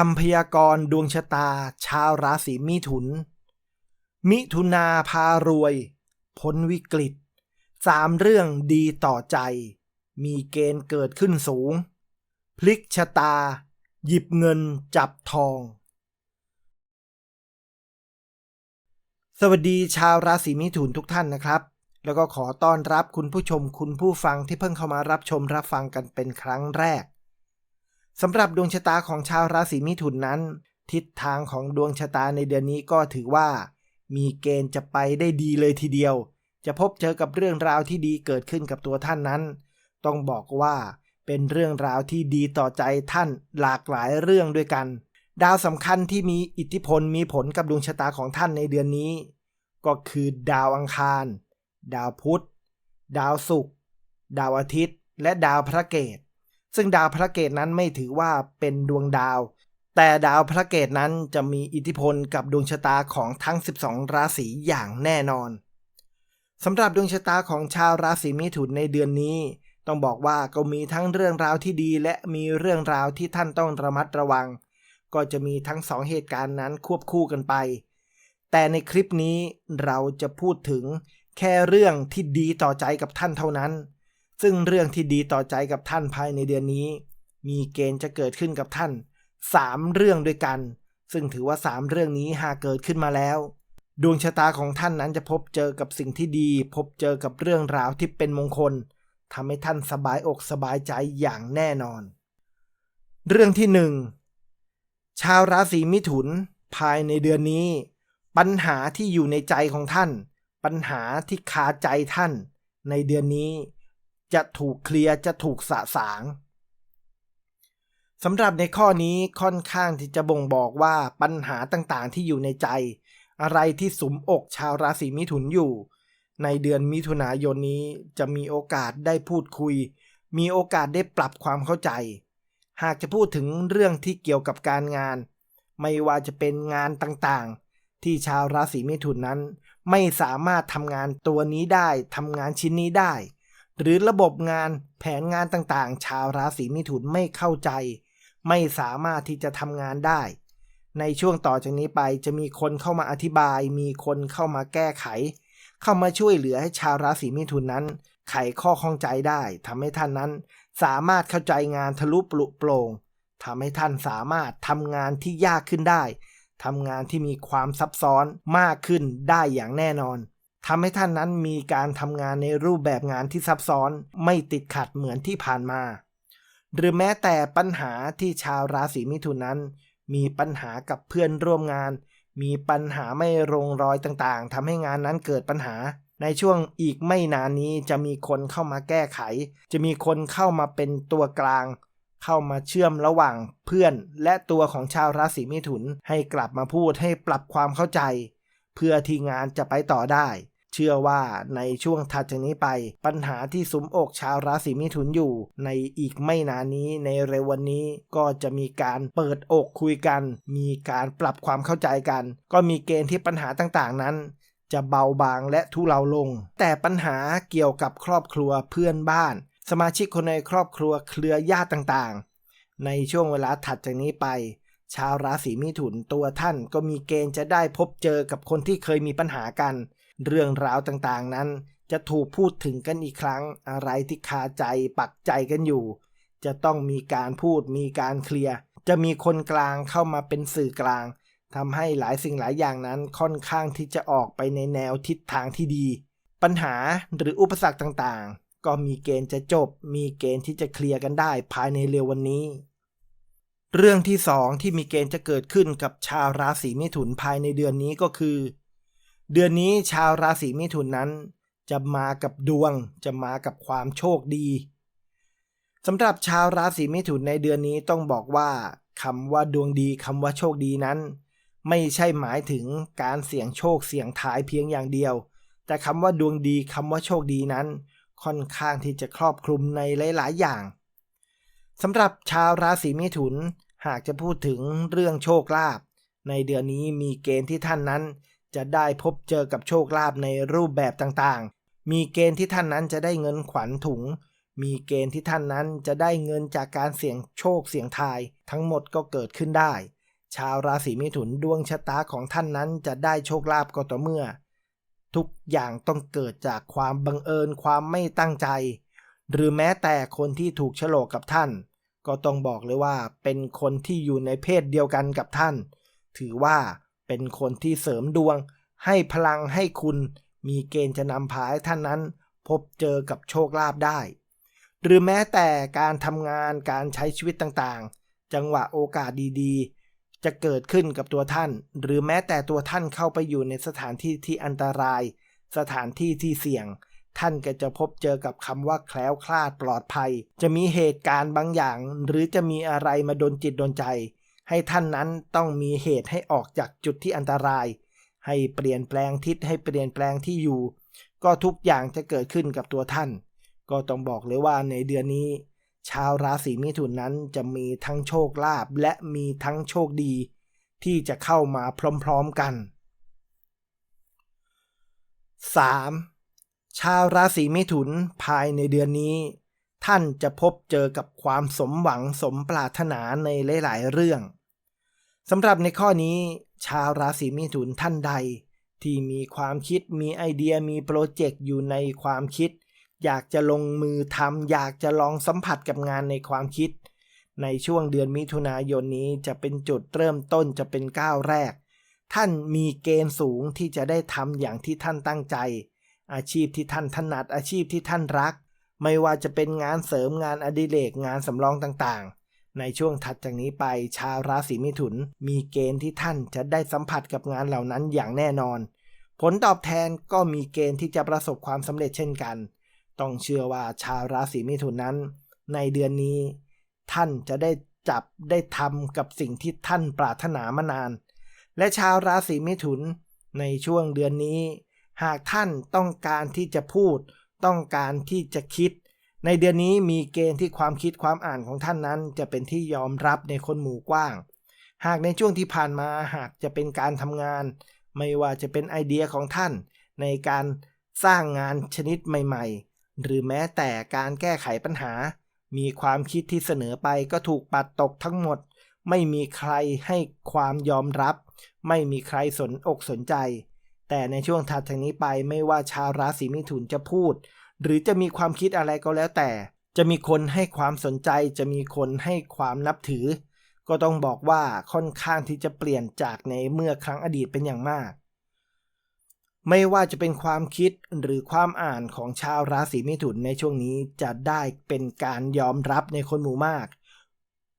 คำพยากรณ์ดวงชะตา ชาวราศีมิถุน มิถุนาพารวย พ้นวิกฤตสามเรื่องดีต่อใจ มีเกณฑ์เกิดขึ้นสูง พลิกชะตา หยิบเงินจับทอง สวัสดีชาวราศีมิถุนทุกท่านนะครับ แล้วก็ขอต้อนรับคุณผู้ชมคุณผู้ฟังที่เพิ่งเข้ามารับชมรับฟังกันเป็นครั้งแรก สำหรับดวงชะตาของชาวราศีมิถุนนั้น ทิศทางของดวงชะตาในเดือนนี้ก็ถือว่า มีเกณฑ์จะไปได้ดีเลยทีเดียว จะพบเจอกับเรื่องราวที่ดีเกิดขึ้นกับตัวท่านนั้น ต้องบอกว่าเป็นเรื่องราวที่ดีต่อใจท่านหลากหลายเรื่องด้วยกัน ดาวสำคัญที่มีอิทธิพลมีผลกับดวงชะตาของท่านในเดือนนี้ ก็คือดาวอังคาร ดาวพุธ ดาวศุกร์ดาวอาทิตย์ และดาวพระเกต ซึ่งดาวพระเกตนั้นไม่ถือว่าเป็นดวงดาว แต่ดาวพระเกตนั้นจะมีอิทธิพลกับดวงชะตาของทั้ง 12 ราศีอย่างแน่นอนสำหรับดวงชะตาของชาวราศีมิถุนในเดือนนี้ ต้องบอกว่าก็มีทั้งเรื่องราวที่ดีและมีเรื่องราวที่ท่านต้องระมัดระวัง ก็จะมีทั้งสองเหตุการณ์นั้นควบคู่กันไป แต่ในคลิปนี้เราจะพูดถึงแค่เรื่องที่ดีต่อใจกับท่านเท่านั้น ซึ่งเรื่องที่ดีต่อใจกับท่านภายในเดือนนี้ มีเกณฑ์จะเกิดขึ้นกับท่าน 3 เรื่องด้วยกัน ซึ่งถือว่า 3 เรื่องนี้หากเกิดขึ้นมาแล้ว ดวงชะตาของท่านนั้นจะพบเจอกับสิ่งที่ดี พบเจอกับเรื่องราวที่เป็นมงคลทำให้ท่านสบายอกสบายใจอย่างแน่นอน เรื่องที่หนึ่งชาวราศีมิถุน ภายในเดือนนี้ ปัญหาที่อยู่ในใจของท่าน ปัญหาที่คาใจท่าน ในเดือนนี้ จะถูกเคลียร์จะถูกสะสางสำหรับในข้อนี้ค่อนข้างที่จะบ่งบอกว่าปัญหาต่างๆที่อยู่ในใจ อะไรที่สุมอกชาวราศีมิถุนอยู่ ในเดือนมิถุนายนนี้จะมีโอกาสได้พูดคุย มีโอกาสได้ปรับความเข้าใจ หากจะพูดถึงเรื่องที่เกี่ยวกับการงาน ไม่ว่าจะเป็นงานต่างๆ ที่ชาวราศีมิถุนนั้น ไม่สามารถทำงานตัวนี้ได้ทำงานชิ้นนี้ได้ หรือระบบงานแผนงานต่างๆ ชาวราศีมิถุนไม่เข้าใจ ไม่สามารถที่จะทำงานได้ ในช่วงต่อจากนี้ไปจะมีคนเข้ามาอธิบาย มีคนเข้ามาแก้ไข เข้ามาช่วยเหลือให้ชาวราศีมิถุนนั้น ไขข้อข้องใจได้ทำให้ท่านนั้น สามารถเข้าใจงานทะลุปลุโปร่งทำให้ท่านสามารถทำงานที่ยากขึ้นได้ทำงานที่มีความซับซ้อนมากขึ้นได้อย่างแน่นอน ทำให้ท่านนั้นมีการทำงานในรูปแบบงานที่ซับซ้อนไม่ติดขัดเหมือนที่ผ่านมา หรือแม้แต่ปัญหาที่ชาวราศีมิถุนนั้น มีปัญหากับเพื่อนร่วมงาน มีปัญหาไม่ลงรอยต่างๆทำให้งานนั้นเกิดปัญหา ในช่วงอีกไม่นานนี้จะมีคนเข้ามาแก้ไข จะมีคนเข้ามาเป็นตัวกลาง เข้ามาเชื่อมระหว่างเพื่อนและตัวของชาวราศีมิถุนให้กลับมาพูดให้ปรับความเข้าใจ เพื่อที่งานจะไปต่อได้ เชื่อว่าในช่วงถัดจากนี้ไป ปัญหาที่สุมอกชาวราศีมิถุนอยู่ ในอีกไม่นานนี้ในเร็ววันนี้ก็จะมีการเปิดอกคุยกัน มีการปรับความเข้าใจกัน ก็มีเกณฑ์ที่ปัญหาต่างๆนั้นจะเบาบางและทุเลาลง แต่ปัญหาเกี่ยวกับครอบครัวเพื่อนบ้าน สมาชิกคนในครอบครัวเครือญาติต่างๆ ในช่วงเวลาถัดจากนี้ไป ชาวราศีมิถุนตัวท่านก็มีเกณฑ์จะได้พบเจอกับคนที่เคยมีปัญหากัน เรื่องราวต่างๆนั้น จะถูกพูดถึงกันอีกครั้งอะไรที่คาใจปักใจกันอยู่ จะต้องมีการพูดมีการเคลียร์จะมีคนกลางเข้ามาเป็นสื่อกลางทำให้หลายสิ่งหลายอย่างนั้นค่อนข้างที่จะออกไปในแนวทิศทางที่ดี ปัญหาหรืออุปสรรคต่างๆ ก็มีเกณฑ์จะจบ มีเกณฑ์ที่จะเคลียร์กันได้ภายในเร็ววันนี้ เรื่องที่สองที่มีเกณฑ์จะเกิดขึ้นกับชาวราศีมิถุนภายในเดือนนี้ก็คือ เดือนนี้ชาวราศีมิถุนนั้น จะมากับดวง จะมากับความโชคดีสำหรับชาวราศีมิถุนในเดือนนี้ต้องบอกว่าคำว่าดวงดีคำว่าโชคดีนั้น ไม่ใช่หมายถึงการเสี่ยงโชคเสี่ยงทายเพียงอย่างเดียว แต่คำว่าดวงดีคำว่าโชคดีนั้น ค่อนข้างที่จะครอบคลุมในหลาย ๆ อย่างสำหรับชาวราศีมิถุนหากจะพูดถึงเรื่องโชคลาภในเดือนนี้มีเกณฑ์ที่ท่านนั้น จะได้พบเจอกับโชคลาภในรูปแบบต่างๆ มีเกณฑ์ที่ท่านนั้นจะได้เงินขวัญถุง มีเกณฑ์ที่ท่านนั้นจะได้เงินจากการเสี่ยงโชคเสี่ยงทาย ทั้งหมดก็เกิดขึ้นได้ ชาวราศีมิถุนดวงชะตาของท่านนั้นจะได้โชคลาภก็ต่อเมื่อ ทุกอย่างต้องเกิดจากความบังเอิญความไม่ตั้งใจ หรือแม้แต่คนที่ถูกฉลกกับท่าน ก็ต้องบอกเลยว่าเป็นคนที่อยู่ในเพศเดียวกันกับท่าน ถือว่า เป็นคนที่เสริมดวง ให้พลังให้คุณมีเกณฑ์จะนำพาให้ท่านนั้น พบเจอกับโชคลาภได้ หรือแม้แต่การทำงานการใช้ชีวิตต่างๆ จังหวะโอกาสดีๆ จะเกิดขึ้นกับตัวท่าน หรือแม้แต่ตัวท่านเข้าไปอยู่ในสถานที่ที่อันตราย สถานที่ที่เสี่ยง ท่านก็จะพบเจอกับคำว่าแคล้วคลาดปลอดภัย จะมีเหตุการณ์บางอย่าง หรือจะมีอะไรมาดนจิตดนใจ ให้ท่านนั้นต้องมีเหตุให้ออกจากจุดที่อันตราย ให้เปลี่ยนแปลงทิศให้เปลี่ยนแปลงที่อยู่ ก็ทุกอย่างจะเกิดขึ้นกับตัวท่าน ก็ต้องบอกเลยว่าในเดือนนี้ ชาวราศีมิถุนนั้นจะมีทั้งโชคลาภและมีทั้งโชคดี ที่จะเข้ามาพร้อมๆกัน 3. ชาวราศีมิถุนภายในเดือนนี้ ท่านจะพบเจอกับความสมหวังสมปรารถนาในหลาย ๆ เรื่อง สำหรับในข้อนี้ชาวราศีมิถุนท่านใด ที่มีความคิดมีไอเดียมีโปรเจกต์อยู่ในความคิด อยากจะลงมือทำอยากจะลองสัมผัสกับงานในความคิด ในช่วงเดือนมิถุนายนนี้จะเป็นจุดเริ่มต้นจะเป็นก้าวแรก ท่านมีเกณฑ์สูงที่จะได้ทำอย่างที่ท่านตั้งใจ อาชีพที่ท่านถนัดอาชีพที่ท่านรัก ไม่ว่าจะเป็นงานเสริมงานอดิเรกงานสำรองต่าง ในช่วงถัดจากนี้ไปชาวราศีมิถุน มีเกณฑ์ที่ท่านจะได้สัมผัสกับงานเหล่านั้นอย่างแน่นอน ผลตอบแทนก็มีเกณฑ์ที่จะประสบความสำเร็จเช่นกัน ต้องเชื่อว่าชาวราศีมิถุนนั้น ในเดือนนี้ ท่านจะได้จับได้ทำกับสิ่งที่ท่านปรารถนามานาน และชาวราศีมิถุน ในช่วงเดือนนี้ หากท่านต้องการที่จะพูด ต้องการที่จะคิด ในเดือนนี้มีเกณฑ์ที่ความคิดความอ่านของท่านนั้น จะเป็นที่ยอมรับในคนหมู่กว้าง หากในช่วงที่ผ่านมาหากจะเป็นการทำงาน ไม่ว่าจะเป็นไอเดียของท่าน ในการสร้างงานชนิดใหม่ ๆ หรือแม้แต่การแก้ไขปัญหา มีความคิดที่เสนอไปก็ถูกปัดตกทั้งหมด ไม่มีใครให้ความยอมรับ ไม่มีใครสนอกสนใจ แต่ในช่วงถัดจากนี้ไปไม่ว่าชาวราศีมิถุนจะพูด หรือจะมีความคิดอะไรก็แล้วแต่ จะมีคนให้ความสนใจ จะมีคนให้ความนับถือ ก็ต้องบอกว่าค่อนข้างที่จะเปลี่ยนจากในเมื่อครั้งอดีตเป็นอย่างมาก ไม่ว่าจะเป็นความคิดหรือความอ่านของชาวราศีมิถุนในช่วงนี้จะได้เป็นการยอมรับในคนหมู่มาก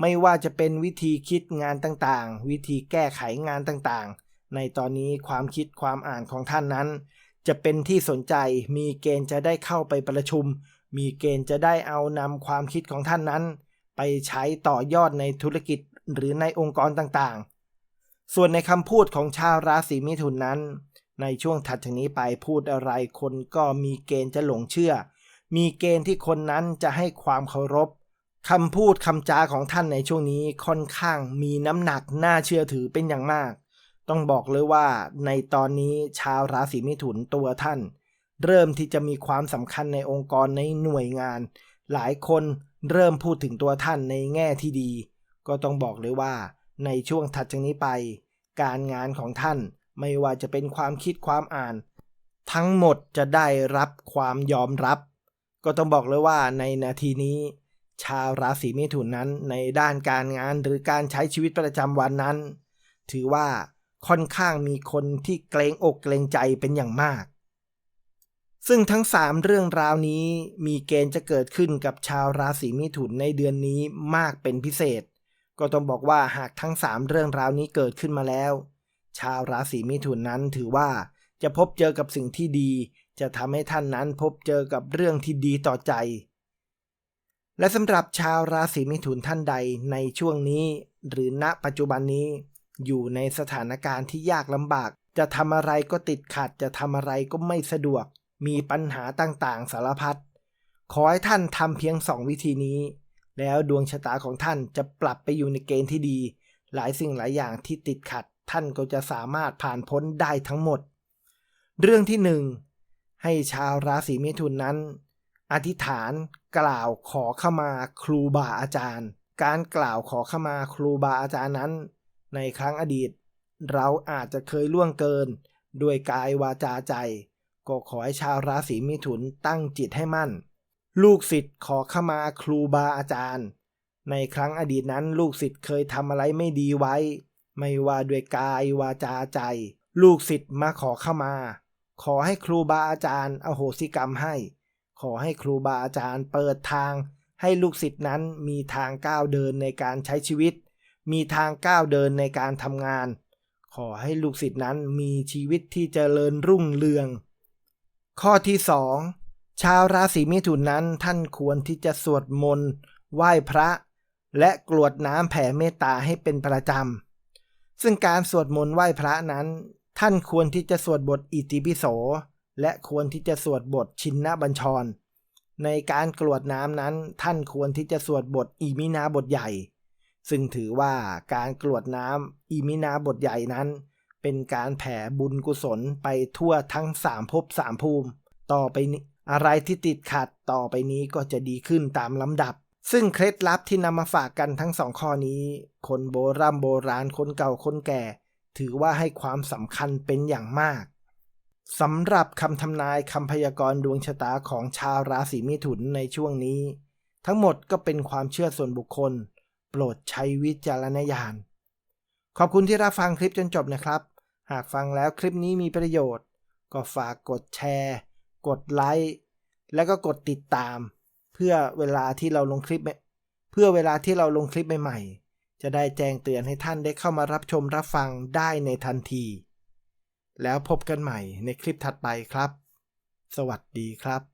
ไม่ว่าจะเป็นวิธีคิดงานต่างๆ วิธีแก้ไขงานต่างๆ ในตอนนี้ความคิดความอ่านของท่านนั้น จะเป็นที่สนใจ มีเกณฑ์จะได้เข้าไปประชุม มีเกณฑ์จะได้เอานำความคิดของท่านนั้น ไปใช้ต่อยอดในธุรกิจหรือในองค์กรต่างๆ ส่วนในคำพูดของชาวราศีมิถุนนั้น ในช่วงถัดจากนี้ไปพูดอะไรคนก็มีเกณฑ์จะหลงเชื่อ มีเกณฑ์ที่คนนั้นจะให้ความเคารพคำพูดคำจาของท่านในช่วงนี้ค่อนข้างมีน้ำหนักน่าเชื่อถือเป็นอย่างมาก ต้องบอกเลยว่าในตอนนี้ชาวราศีมิถุนตัวท่าน เริ่มที่จะมีความสำคัญในองค์กรในหน่วยงาน หลายคนเริ่มพูดถึงตัวท่านในแง่ที่ดี ก็ต้องบอกเลยว่า ในช่วงถัดจากนี้ไป การงานของท่านไม่ว่าจะเป็นความคิดความอ่าน ทั้งหมดจะได้รับความยอมรับ ก็ต้องบอกเลยว่าในนาทีนี้ ชาวราศีมิถุนนั้นในด้านการงานหรือการใช้ชีวิตประจำวันนั้น ถือว่า ค่อนข้างมีคนที่เกรงอกเกรงใจเป็นอย่างมาก ซึ่งทั้ง 3 เรื่องราวนี้มีเกณฑ์จะเกิดขึ้นกับชาวราศีมิถุนในเดือนนี้มากเป็นพิเศษ ก็ต้องบอกว่าหากทั้ง 3 เรื่องราวนี้เกิดขึ้นมาแล้ว ชาวราศีมิถุนนั้นถือว่าจะพบเจอกับสิ่งที่ดี จะทำให้ท่านนั้นพบเจอกับเรื่องที่ดีต่อใจ และสำหรับชาวราศีมิถุนท่านใดในช่วงนี้ หรือณปัจจุบันนี้ อยู่ในสถานการณ์ที่ยากลำบาก จะทำอะไรก็ติดขัด จะทำอะไรก็ไม่สะดวก มีปัญหาต่างๆ สารพัด ขอให้ท่านทำเพียงสองวิธีนี้ แล้วดวงชะตาของท่านจะปรับไปอยู่ในเกณฑ์ที่ดี หลายสิ่งหลายอย่างที่ติดขัด ท่านก็จะสามารถผ่านพ้นได้ทั้งหมด เรื่องที่หนึ่งให้ชาวราศีเมถุนนั้น อธิษฐานกล่าวขอขมาครูบาอาจารย์ การกล่าวขอขมาครูบาอาจารย์นั้น ในครั้งอดีต เราอาจจะเคยล่วงเกิน ด้วยกายวาจาใจ ก็ขอให้ชาวราศีมิถุนตั้งจิตให้มั่น ลูกศิษย์ขอขมาครูบาอาจารย์ ในครั้งอดีตนั้นลูกศิษย์เคยทำอะไรไม่ดีไว้ ไม่ว่าด้วยกายวาจาใจ ลูกศิษย์มาขอขมา ขอให้ครูบาอาจารย์ อโหสิกรรมให้ ขอให้ครูบาอาจารย์เปิดทางให้ลูกศิษย์นั้นมีทางก้าวเดินในการใช้ชีวิต มีทางก้าวเดินในการทำงาน ขอให้ลูกศิษย์นั้นมีชีวิตที่เจริญรุ่งเรือง ข้อที่2ชาวราศีมิถุนนั้นท่านควรที่จะสวดมนต์ไหว้พระ และกรวดน้ำแผ่เมตตาให้เป็นประจำ ซึ่งการสวดมนต์ไหว้พระนั้น ท่านควรที่จะสวดบทอิติปิโส และควรที่จะสวดบทชินนบัญชร ในการกรวดน้ำนั้นท่านควรที่จะสวดบทอิมินาบทใหญ่ ซึ่งถือว่าการกรวดน้ำอิมินาบทใหญ่นั้น เป็นการแผ่บุญกุศลไปทั่วทั้งสามภพสามภูมิ ต่อไปนี้อะไรที่ติดขัดต่อไปนี้ก็จะดีขึ้นตามลำดับ ซึ่งเคล็ดลับที่นำมาฝากกันทั้งสองข้อนี้ คนโบราณโบราณคนเก่าคนแก่ ถือว่าให้ความสำคัญเป็นอย่างมากสำหรับคำทำนายคำพยากรณ์ดวงชะตาของชาวราศีมิถุนในช่วงนี้ ทั้งหมดก็เป็นความเชื่อส่วนบุคคล โปรดใช้วิจารณญาณ ขอบคุณที่รับฟังคลิปจนจบนะครับ หากฟังแล้วคลิปนี้มีประโยชน์ ก็ฝากกดแชร์ กดไลค์และก็กดติดตาม เพื่อเวลาที่เราลงคลิป เพื่อเวลาที่เราลงคลิปใหม่ๆ จะได้แจ้งเตือนให้ท่านได้เข้ามารับชมรับฟังได้ในทันที แล้วพบกันใหม่ในคลิปถัดไปครับ สวัสดีครับ